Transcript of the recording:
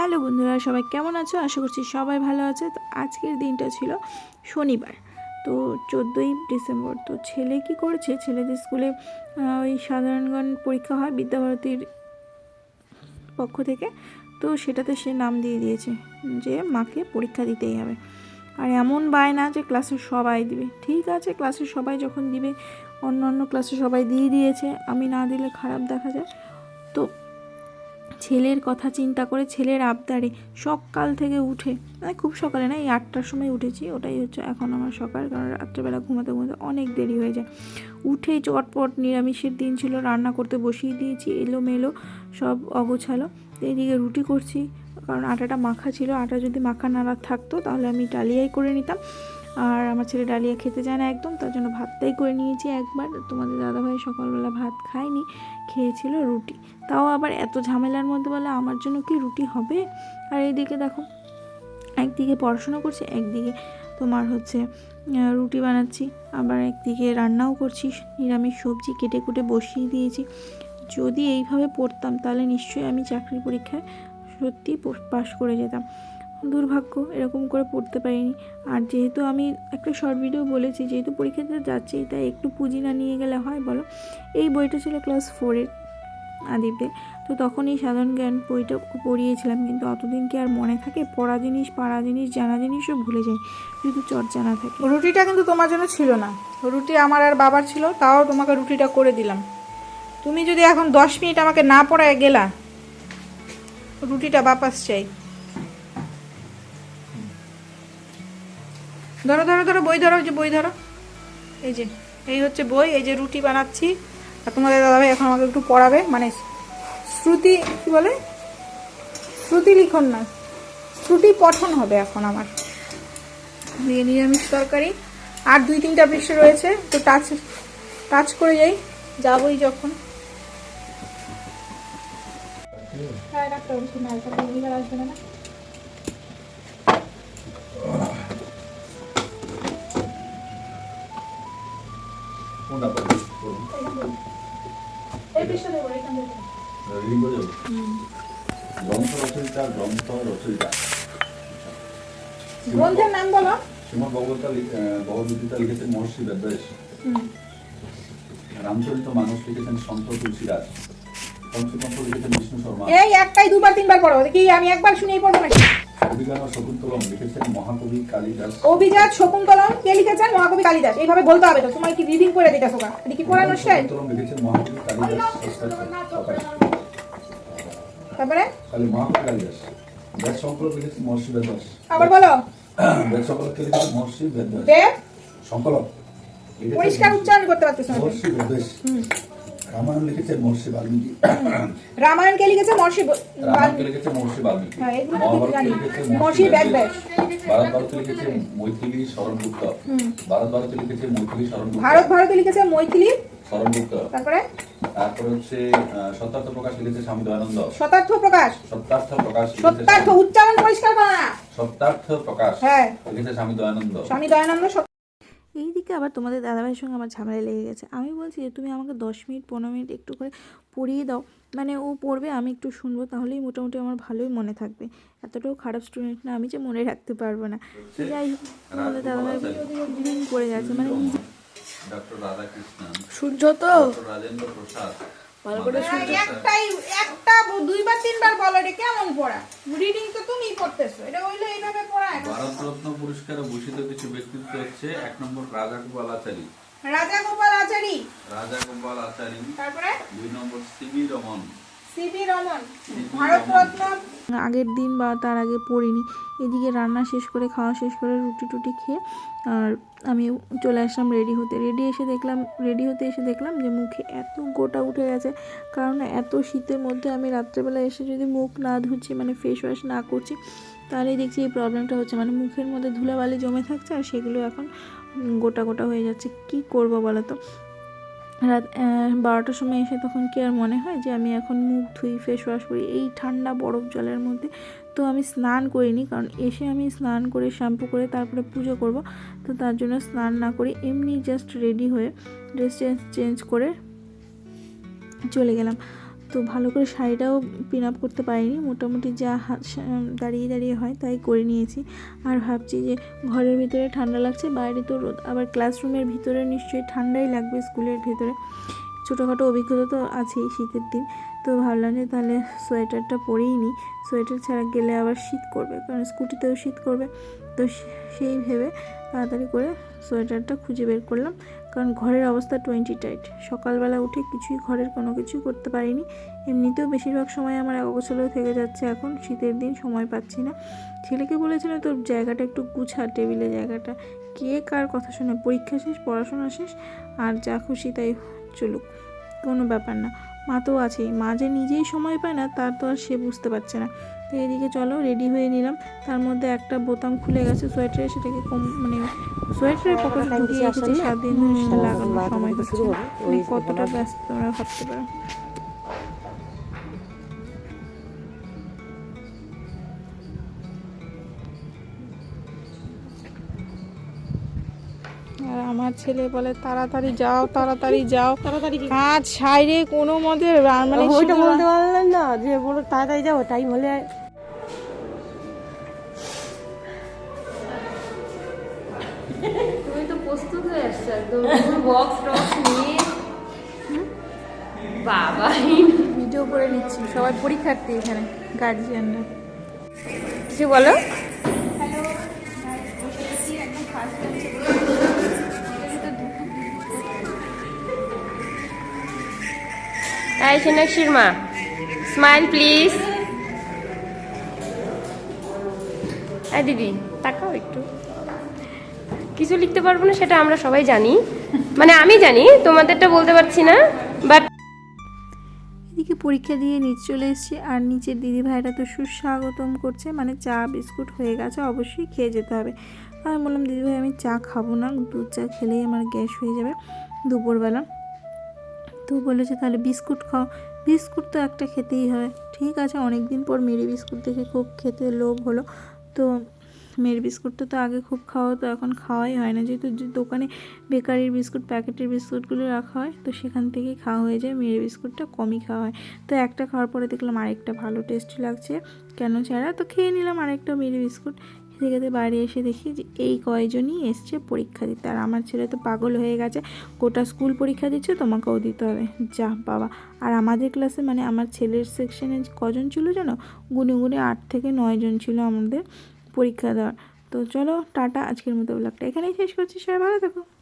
Hello বন্ধুরা, সবাই কেমন আছো? আশা করছি সবাই ভালো আছে। তো আজকের দিনটা ছিল শনিবার। তো চোদ্দোই ডিসেম্বর, তো ছেলে কি করেছে? ছেলেদের স্কুলে ওই সাধারণগণ পরীক্ষা হয় বিদ্যাভারতীর পক্ষ থেকে। তো সেটাতে সে নাম দিয়ে দিয়েছে যে মাকে পরীক্ষা দিতেই হবে। আর এমন বায়না যে ক্লাসের সবাই দিবে। ঠিক আছে, ক্লাসের সবাই যখন দিবে অন্য অন্য ক্লাসে সবাই দিয়ে দিয়েছে। আমি না দিলে খারাপ দেখা যায়। তো ছেলের কথা চিন্তা করে ছেলের আবদারে সকাল থেকে উঠে মানে খুব সকালে না, এই আটটার সময় উঠেছি, ওটাই হচ্ছে এখন আমার সকাল, কারণ রাত্রেবেলা ঘুমাতে ঘুমাতে অনেক দেরি হয়ে যায়। উঠেই চটপট নিরামিষের দিন ছিল, রান্না করতে বসিয়ে দিয়েছি, এলোমেলো সব অগোছালো। এইদিকে রুটি করছি, কারণ আটাটা মাখা ছিল, আটা যদি মাখা নাড়া থাকতো তাহলে আমি ডালিয়াই করে নিতাম। আর আমার ছেলে ডালিয়া খেতে চায় না একদম, তার জন্য ভাতটাই করে নিয়েছি একবার। তোমাদের দাদাভাই সকালবেলা ভাত খায়নি, খেয়েছিল রুটি। তাও আবার এত ঝামেলার মধ্যে বলে আমার জন্য কি রুটি হবে? আর এইদিকে দেখো, একদিকে পড়াশোনা করছি, একদিকে তোমার হচ্ছে রুটি বানাচ্ছি। আবার একদিকে রান্নাও করছি, নিরামিষ সবজি কেটে কুটে বসিয়ে দিয়েছি। যদি এইভাবে পড়তাম তাহলে নিশ্চয়ই আমি চাকরি পরীক্ষায় সত্যি পাশ করে যেতাম। দুর্ভাগ্য, এরকম করে পড়তে পারিনি। আর যেহেতু আমি একটা শর্ট ভিডিও বলেছি, যেহেতু পরীক্ষাতে যাচ্ছি, তাই একটু পুঁজি না নিয়ে গেলে হয় বলো? এই বইটা ছিল ক্লাস ফোরের আদিতে তো তখন এই সাধারণ জ্ঞান বইটা পড়িয়েছিলাম, কিন্তু অতদিন কি আর মনে থাকে? পড়া জিনিস পাড়া জিনিস, জানা জিনিসও ভুলে যাই, যদি চর্চা না থাকে। রুটিটা কিন্তু তোমার জন্য ছিল না। রুটি আমার আর বাবার ছিল, তাও তোমাকে রুটিটা করে দিলাম। তুমি যদি এখন দশ মিনিট আমাকে না পড়ায় গেলা, রুটিটা বাপাস চাই। ধরো ধরো ধরো, বই ধরো যে বই ধরো। এই যে, এই হচ্ছে বই, এই যে রুটি বানাচ্ছি। আর তোমাদের দাদাভাই এখন আমাকে একটু পড়াবে মানে শ্রুতি, কি বলে? শ্রুতি লিখন না, শ্রুতি পঠন হবে এখন আমার। দিয়ে নিরামিষ তরকারি আর দুই, তিনটা পৃষ্ঠ রয়েছে, তো টাচ টাচ করে যাই, যাবই যখন। হ্যাঁ রবিবার আসবে না? না কোনটা পড়বে? বলুন। এই পৃষ্ঠা দেবো এখান থেকে রিডিং করে যাব? গ্রন্থ রচয়িতা গ্রন্থ রচয়িতা গ্রন্থের নাম বলো শ্রীমদ ভগবতা ভগবদ্গীতা লিখেছেন মহর্ষি হুম। রামচরিত মানুষ লিখেছেন সন্ত তুলসীদাস পঞ্চতন্ত্র লিখেছেন বিষ্ণু শর্মা এই একটাই দুবার তিনবার পড়ো দেখি আমি একবার শুনেই পড়ব নাকি অভিজাত শকুন্তলম কে লিখেছেন? মহাকবি কালিদাস। এইভাবে বলতে হবে তো তোমার কি রিডিং করে দিতে সোকা এটা কি ষষ্ঠার্থ প্রকাশ তারপরে? আবার বলো। পরিষ্কার উচ্চারণ করতে পারতেছো রামায়ণ লিখেছেন মহর্ষি বাল্মীকি। রামায়ণ কে লিখেছে? মহর্ষি রামায়ণকে লিখেছে মহর্ষি বাল্মীকি। হ্যাঁ। লিখেছে মহর্ষি। ভারত ভারতে লিখেছে মৈথিলি শরণগুপ্ত। ভারত ভারতে লিখেছে মৈথিলি শরণগুপ্ত। ভারত ভারতে লিখেছে মৈথিলি শরণগুপ্ত। তারপরে? তারপরে হচ্ছে সত্যার্থ প্রকাশ লিখেছে স্বামী দয়ানন্দ। শতার্থ প্রকাশ। সত্যার্থ প্রকাশ সত্যার্থ উচ্চারণ পরিষ্কার করো। সত্যার্থ প্রকাশ হ্যাঁ। লিখেছে স্বামী দয়ানন্দ। স্বামী দয়ানন্দ এইদিকে আবার তোমাদের দাদাভাইয়ের সঙ্গে আমার ঝামেলা লেগে গেছে। আমি বলছি যে তুমি আমাকে দশ মিনিট পনেরো মিনিট একটু করে পড়িয়ে দাও। মানে ও পড়বে আমি একটু শুনব তাহলেই মোটামুটি আমার ভালোই মনে থাকবে। এতটাও খারাপ স্টুডেন্ট না আমি যে মনে রাখতে পারব না। যাই হোক তোমাদের দাদাভাই করে যাচ্ছে। মানে সূর্য তো? রাজেন্দ্র প্রসাদ। ভালো করে একটাই একটা দুইবার তিনবার বলো এটা কেমন পড়া? রিডিং তো তুমিই করতেছো এটা হইল এইভাবে পড়ায় না ভারতরত্ন পুরস্কারে ভূষিত কিছু ব্যক্তিত্ব হচ্ছে এক নম্বর রাজা গোপাল আচারী। রাজা গোপাল আচারী। রাজা গোপাল আচারী তারপরে? দুই নম্বর সিবি রমন। আগের দিন বা তার আগে পড়িনি। এদিকে রান্না শেষ করে, খাওয়া শেষ করে রুটি টুটি খেয়ে আর আমি চলে আসলাম রেডি হতে। রেডি এসে দেখলাম, রেডি হতে এসে দেখলাম যে মুখে এত গোটা উঠে গেছে। কারণ এত শীতের মধ্যে আমি রাত্রেবেলা এসে যদি মুখ না ধুচ্ছি মানে ফেস ওয়াশ না করছি, তাহলেই দেখছি এই প্রবলেমটা হচ্ছে। মানে মুখের মধ্যে ধুলাবালি জমে থাকছে আর সেগুলো এখন গোটা গোটা হয়ে যাচ্ছে। কি করব বলো তো? রাত বারোটার সময় এসে তখন কি আর মনে হয় যে আমি এখন মুখ ধুই ফেস ওয়াশ করি? এই ঠান্ডা বরফ জলের মধ্যে তো আমি স্নান করিনি, কারণ এসে আমি স্নান করে শ্যাম্পু করে তারপরে পুজো করব। তো তার জন্য স্নান না করে, এমনি জাস্ট রেডি হয়ে ড্রেস চেঞ্জ চেঞ্জ করে চলে গেলাম। তো ভালো করে শাড়িটাও পিন আপ করতে পারিনি। মোটামুটি যা হাত দাঁড়িয়ে দাঁড়িয়ে হয় তাই করে নিয়েছি। আর ভাবছি যে ঘরের ভিতরে ঠান্ডা লাগছে, বাইরে তো রোদ। আবার ক্লাসরুমের ভিতরে নিশ্চয়ই ঠান্ডাই লাগবে স্কুলের ভিতরে। ছোটোখাটো অভিজ্ঞতা তো আছেই শীতের দিন। তো ভাবলাম যে তাহলে সোয়েটারটা পরেই নিই। সোয়েটার ছাড়া গেলে আবার শীত করবে, কারণ স্কুটিতেও শীত করবে। তো সেই ভেবে তাড়াতাড়ি করে সোয়েটারটা খুঁজে বের করলাম। কারণ ঘরের অবস্থা টোয়েন্টি টাইট সকালবেলা উঠে কিছুই ঘরের কোনো কিছু করতে পারিনি। এমনিতেও বেশিরভাগ সময় আমার অগোছালো থেকে যাচ্ছে এখন, শীতের দিন সময় পাচ্ছি না। ছেলেকে বলেছিল তোর জায়গাটা একটু গুছা, টেবিলে জায়গাটা। কে কার কথা শুনে? পরীক্ষা শেষ, পড়াশোনা শেষ, আর যা খুশি তাই চলুক। কোনো ব্যাপার না। মা তো আছেই। মা যে নিজেই সময় পায় না, তার তো আর সে বুঝতে পারছে না। তো এদিকে চলো রেডি হয়ে নিলাম। তার মধ্যে একটা বোতাম খুলে গেছে সোয়েটারে সেটাকে কম মানে সোয়েটারের পকেটে ঢুকিয়ে রেখেছি সাত দিন লাগানোর সময় হচ্ছে মানে কতটা ব্যস্ত তোমরা ভাবতে পারো। আমার ছেলে বলে তাড়াতাড়ি যাও তাড়াতাড়ি যাও। তাড়াতাড়ি কাজ সাইরে কোনো মতে মানে ওইটা বলতে পারলেন না যে বলো তাড়াতাড়ি যাব টাইম হলে তুমি তো প্রস্তুত হয়ে আসছো একদম। বক্স টক্স নিয়ে। বাবা ভিডিও করে নিচ্ছি। সবাই পরীক্ষার্থী এখানে গার্জিয়ানরা কিছু বলো? এই সোনাক্ষীর মা স্মাইল প্লিজ এই দিদি, তাকাও একটু। কিছু লিখতে পারব না, সেটা আমরা সবাই জানি। মানে আমি জানি, তোমাদেরটা বলতে পারছি না বাট এদিকে পরীক্ষা দিয়ে নিচে চলে এসেছি, আর নিচের দিদি ভাইরা তো সুস্বাগতম করছে মানে চা, বিস্কুট হয়ে গেছে, অবশ্যই খেয়ে যেতে হবে। আমি বললাম, দিদি ভাই, আমি চা খাব না, দুধ চা খেলেই আমার গ্যাস হয়ে যাবে দুপুরবেলা। তো বলেছে, তাহলে বিস্কুট খাও। বিস্কুট তো একটা খেতেই হয়। ঠিক আছে অনেক দিন পর মেরি বিস্কুট দেখে খুব খেতে লোভ হলো। তো মেরি বিস্কুটটা তো আগে খুব খাওয়া হতো, এখন খাওয়াই হয় না। যেহেতু দোকানে বেকারির বিস্কুট, প্যাকেটের বিস্কুটগুলো রাখা হয়, তো সেখান থেকেই খাওয়া হয়ে যায়। মেরি বিস্কুটটা কমই খাওয়া হয়। তো একটা খাওয়ার পরে দেখলাম আরেকটা ভালো টেস্টি লাগছে। কেন ছাড়া? তো খেয়ে নিলাম আরেকটা মেরি বিস্কুট। খেতে বাড়ি এসে দেখি যে এই কয়জনই এসছে পরীক্ষা দিতে। আর আমার ছেলে তো পাগল হয়ে গেছে, গোটা স্কুল পরীক্ষা দিচ্ছে, তোমাকেও দিতে হবে। যা বাবা। আর আমাদের ক্লাসে মানে আমার ছেলের সেকশনে কজন ছিল যেন গুনে গুনে আট থেকে নয়জন ছিল আমাদের পরীক্ষা দেওয়ার। তো চলো, টাটা, আজকের মতো ব্লগটা এখানেই শেষ করছি। সবাই ভালো থাকো।